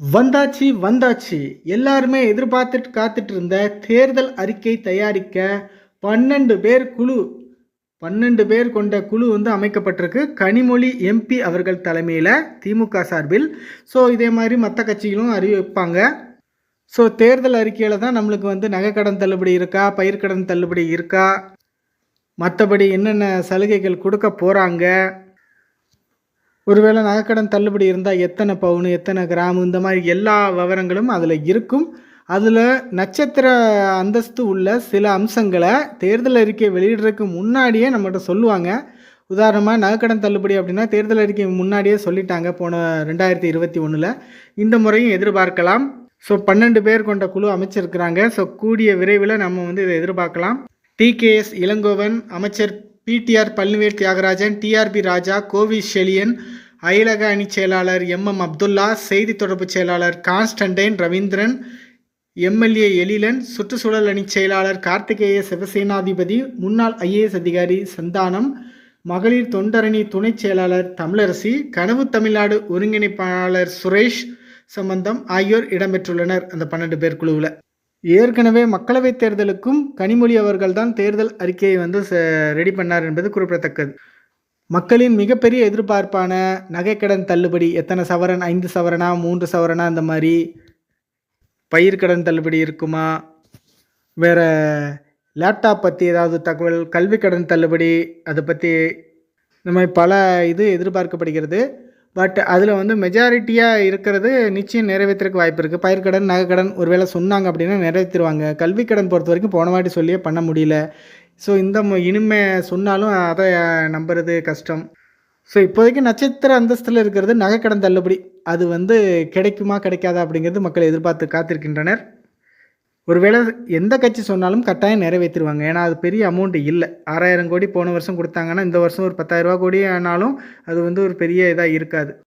வந்தாச்சு வந்தாச்சு. எல்லாருமே எதிர்பார்த்துட்டு காத்துட்டு இருந்த தேர்தல் அறிக்கை தயாரிக்க பன்னெண்டு பேர் குழு பன்னெண்டு பேர் கொண்ட குழு வந்து அமைக்கப்பட்டிருக்கு. கனிமொழி எம்பி அவர்கள் தலைமையில் திமுக சார்பில். ஸோ இதே மாதிரி மற்ற கட்சிகளும் அறிவிப்பாங்க. ஸோ தேர்தல் அறிக்கையில் தான் நம்மளுக்கு வந்து நகைக்கடன் தள்ளுபடி இருக்கா பயிர்க்கடன் தள்ளுபடி இருக்கா மற்றபடி என்னென்ன சலுகைகள் கொடுக்க போகிறாங்க ஒருவேளை நகைக்கடன் தள்ளுபடி இருந்தால் எத்தனை பவுனு எத்தனை கிராம் இந்த மாதிரி எல்லா விவரங்களும் அதில் இருக்கும். அதில் நட்சத்திர அந்தஸ்து உள்ள சில அம்சங்களை தேர்தல் அறிக்கை வெளியிடுறதுக்கு முன்னாடியே நம்மகிட்ட சொல்லுவாங்க. உதாரணமாக நகைக்கடன் தள்ளுபடி அப்படின்னா தேர்தல் அறிக்கை முன்னாடியே சொல்லிட்டாங்க போன ரெண்டாயிரத்தி இருபத்தி ஒன்றில் இந்த முறையும் எதிர்பார்க்கலாம். ஸோ பன்னெண்டு பேர் கொண்ட குழு அமைச்சிருக்கிறாங்க. ஸோ கூடிய விரைவில் நம்ம வந்து இதை எதிர்பார்க்கலாம். டிகேஎஸ் இளங்கோவன் அமைச்சர் பிடிஆர் பழனிவேல் தியாகராஜன் டிஆர்பி ராஜா கோவி ஷெலியன் அயலக அணி செயலாளர் எம் எம் அப்துல்லா செய்தி தொடர்பு செயலாளர் கான்ஸ்டன்டைன் ரவீந்திரன் எம்எல்ஏ எழிலன் சுற்றுச்சூழல் அணி செயலாளர் கார்த்திகேய சிவசேனாதிபதி முன்னாள் ஐஏஎஸ் அதிகாரி சந்தானம் மகளிர் தொண்டரணி துணைச் செயலாளர் தமிழரசி கனவு தமிழ்நாடு ஒருங்கிணைப்பாளர் சுரேஷ் சம்பந்தம் ஆகியோர் இடம்பெற்றுள்ளனர். அந்த பன்னெண்டு பேர் குழுவில். ஏற்கனவே மக்களவைத் தேர்தலுக்கும் கனிமொழி அவர்கள்தான் தேர்தல் அறிக்கையை வந்து ரெடி பண்ணார் என்பது குறிப்பிடத்தக்கது. மக்களின் மிகப்பெரிய எதிர்பார்ப்பான நகைக்கடன் தள்ளுபடி எத்தனை சவரன்? ஐந்து சவரனா? மூன்று சவரனா? அந்த மாதிரி பயிர்க்கடன் தள்ளுபடி இருக்குமா? வேறு லேப்டாப் பற்றி ஏதாவது தகவல் கல்வி கடன் தள்ளுபடி அதை பற்றி இந்த மாதிரி பல இது எதிர்பார்க்கப்படுகிறது. பட் அதில் வந்து மெஜாரிட்டியாக இருக்கிறது நிச்சயம் நிறைவேற்றுறதுக்கு வாய்ப்பு இருக்குது பயிர்க்கடன் நகைக்கடன் ஒருவேளை சொன்னாங்க அப்படின்னா நிறைவேற்றிடுவாங்க கல்விக்கடன் கடன் பொறுத்த வரைக்கும் போன வாட்டி சொல்லியே பண்ண முடியல. ஸோ இந்த இனிமே சொன்னாலும் அதை நம்புறது கஷ்டம். ஸோ இப்போதைக்கு நட்சத்திர அந்தஸ்தில் இருக்கிறது நகைக்கடன் தள்ளுபடி. அது வந்து கிடைக்குமா கிடைக்காதா அப்படிங்கிறது மக்கள் எதிர்பார்த்து காத்திருக்கின்றனர். ஒருவேளை எந்த கட்சி சொன்னாலும் கட்டாயம் நிறைவேற்றிடுவாங்க ஏன்னா அது பெரிய அமௌண்ட் இல்லை. ஆறாயிரம் கோடி போன வருஷம் கொடுத்தாங்கன்னா இந்த வருஷம் ஒரு பத்தாயிரம் ரூபா கோடி ஆனாலும் அது வந்து ஒரு பெரிய இதாக இருக்காது.